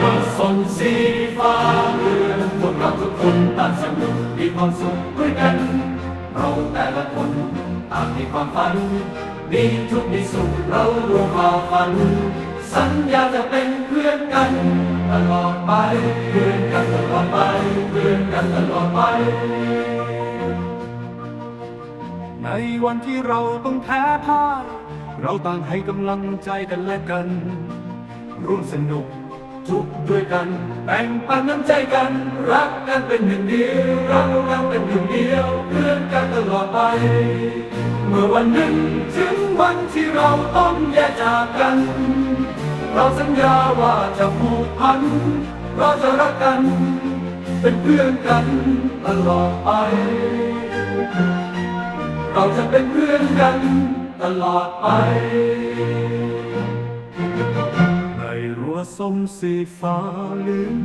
ว่าส่งสีฟ้าเรือนพวกเราทุกคนต่างสนุกมีความสุขด้วยกัน เราแต่ละคนต่างมีความฝัน มีทุกมีสุขเรารวมาฝัน สัญญาจะเป็นเพื่อนกันตลอดไป เพื่อนกันตลอดไป เพื่อนกันตลอดไป ในวันที่เราต้องแพ้พ่าย เราต่างให้กำลังใจกันและกัน ร่วมสนุก ทุกข์ด้วยกัน แบ่งปันน้ำใจกัน รักกันเป็นหนึ่งเดียว รักกันเป็นหนึ่งเดียวเพื่อนกันตลอดไป เมื่อวันหนึ่งถึงวันที่เราต้องแยกจากกัน เราสัญญาว่าจะผูกพัน เราจะรักกัน เป็นเพื่อนกันตลอดไป เราจะเป็นเพื่อนกัน ตลอดไป ในรั้วส้มสีฟ้าเหลือง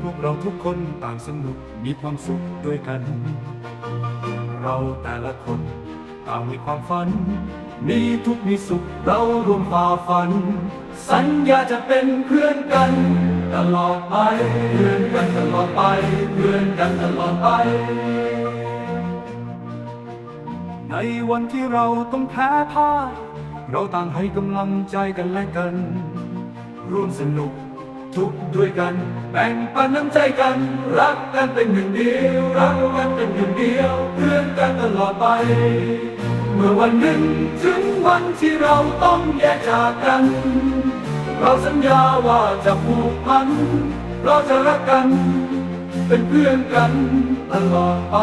พวกเราทุกคนต่างสนุกมีความสุขด้วยกัน เราแต่ละคนต่างมีความฝัน มีทุกมีสุขเรารวมฝ่าฟัน สัญญาจะเป็นเพื่อนกัน ตลอดไป เพื่อนกันตลอดไป เพื่อนกันตลอดไป ในวันที่เราต้องแพ้พ่ายเราต่างให้กำลังใจกันและกัน ร่วมสนุกทุกข์ด้วยกัน แบ่งปันน้ำใจกัน รักกันเป็นหนึ่งเดียว รักกันเป็นหนึ่งเดียวเพื่อนกันตลอดไป เมื่อวันหนึ่งถึงวันที่เราต้องแยกจากกัน เราสัญญาว่าจะผูกพัน เราจะรักกัน เป็นเพื่อนกันตลอดไป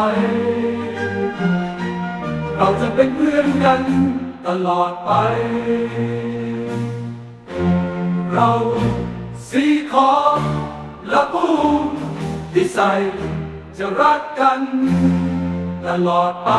เราจะเป็นเพื่อนกันตลอดไป เราสีขอและผู้ที่ใส่จะรักกันตลอดไป